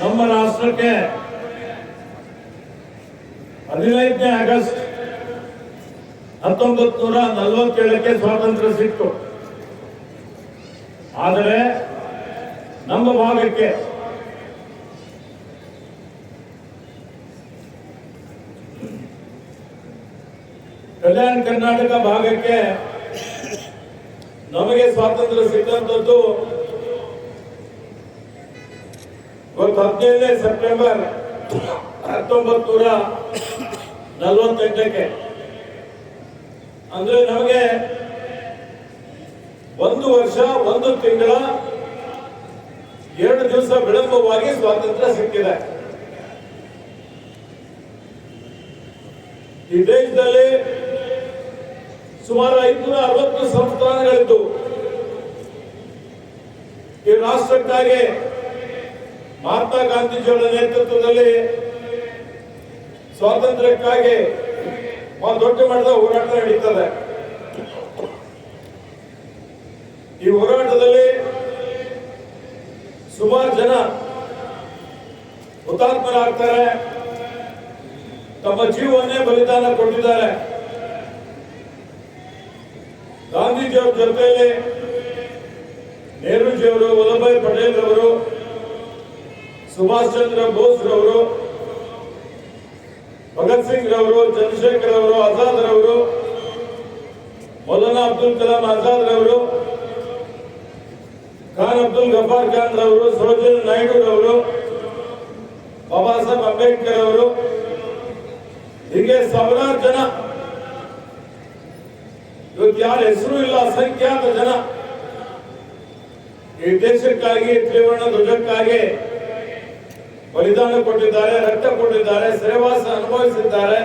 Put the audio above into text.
ನಮ್ಮ ರಾಷ್ಟ್ರಕ್ಕೆ ಹದಿನೈದನೇ ಆಗಸ್ಟ್ ಹತ್ತೊಂಬತ್ತು ನೂರ ನಲವತ್ತೇಳಕ್ಕೆ ಸ್ವಾತಂತ್ರ್ಯ ಸಿಕ್ತು ಆದರೆ ನಮ್ಮ ಭಾಗಕ್ಕೆ ಕಲ್ಯಾಣ ಕರ್ನಾಟಕ ಭಾಗಕ್ಕೆ ನಮಗೆ ಸ್ವಾತಂತ್ರ್ಯ ಸಿಕ್ಕಂಥದ್ದು ಹದಿನೈದನೇ ಸೆಪ್ಟೆಂಬರ್ ಹತ್ತೊಂಬತ್ತು ನೂರ ನಲವತ್ತೆಂಟಕ್ಕೆ. ಅಂದ್ರೆ ನಮಗೆ ಒಂದು ವರ್ಷ, ಒಂದು ತಿಂಗಳ, ಎರಡು ದಿವಸ ವಿಳಂಬವಾಗಿ ಸ್ವಾತಂತ್ರ್ಯ ಸಿಕ್ಕಿದೆ. ಈ ದೇಶದಲ್ಲಿ ಸುಮಾರು ಐದುನೂರ ಅರವತ್ತು ಸಂಸ್ಥಾನಗಳಿದ್ದು, ಈ ರಾಷ್ಟ್ರಕ್ಕಾಗಿ ಮಹಾತ್ಮ ಗಾಂಧೀಜಿಯವರ ನೇತೃತ್ವದಲ್ಲಿ ಸ್ವಾತಂತ್ರ್ಯಕ್ಕಾಗಿ ದೊಡ್ಡ ಮಟ್ಟದ ಹೋರಾಟ ನಡೀತದೆ. ಈ ಹೋರಾಟದಲ್ಲಿ ಸುಮಾರು ಜನ ಹುತಾತ್ಮರಾಗ್ತಾರೆ. ತಮ್ಮ ಜೀವವನ್ನೇ ಬಲಿದಾನ ಕೊಟ್ಟಿದ್ದಾರೆ. ಗಾಂಧೀಜಿಯವರ ಜೊತೆಯಲ್ಲಿ ನೆಹರೂಜಿಯವರು ವಲ್ಲಭಾಯಿ ಪಟೇಲ್ ರವರು ಸುಭಾಷ್ ಚಂದ್ರ ಬೋಸ್ ರವರು, ಭಗತ್ ಸಿಂಗ್ ರವರು, ಚಂದ್ರಶೇಖರ್ ಅವರು ಆಜಾದ್ ರವರು, ಮೌಲಾನಾ ಅಬ್ದುಲ್ ಕಲಾಂ ಆಜಾದ್ ರವರು, ಖಾನ್ ಅಬ್ದುಲ್ ಗಫಾರ್ ಖಾನ್ ರವರು ಸರೋಜನ್ ನಾಯ್ಡು ರವರು, ಬಾಬಾ ಸಾಹೇಬ್ ಅಂಬೇಡ್ಕರ್ ಅವರು ಹೀಗೆ ಸಾವಿರಾರು ಜನ. ಇವತ್ತು ಯಾರ ಹೆಸರು ಇಲ್ಲ, ಅಸಂಖ್ಯಾತ ಜನ. ಈ ದೇಶಕ್ಕಾಗಿ, ತ್ರಿವರ್ಣ ಧ್ವಜಕ್ಕಾಗಿ ಬಲಿದಾನ ಕೊಟ್ಟಿದ್ದಾರೆ ರಕ್ತ ಕೊಟ್ಟಿದ್ದಾರೆ ಸೆರೆವಾಸ ಅನುಭವಿಸಿದ್ದಾರೆ.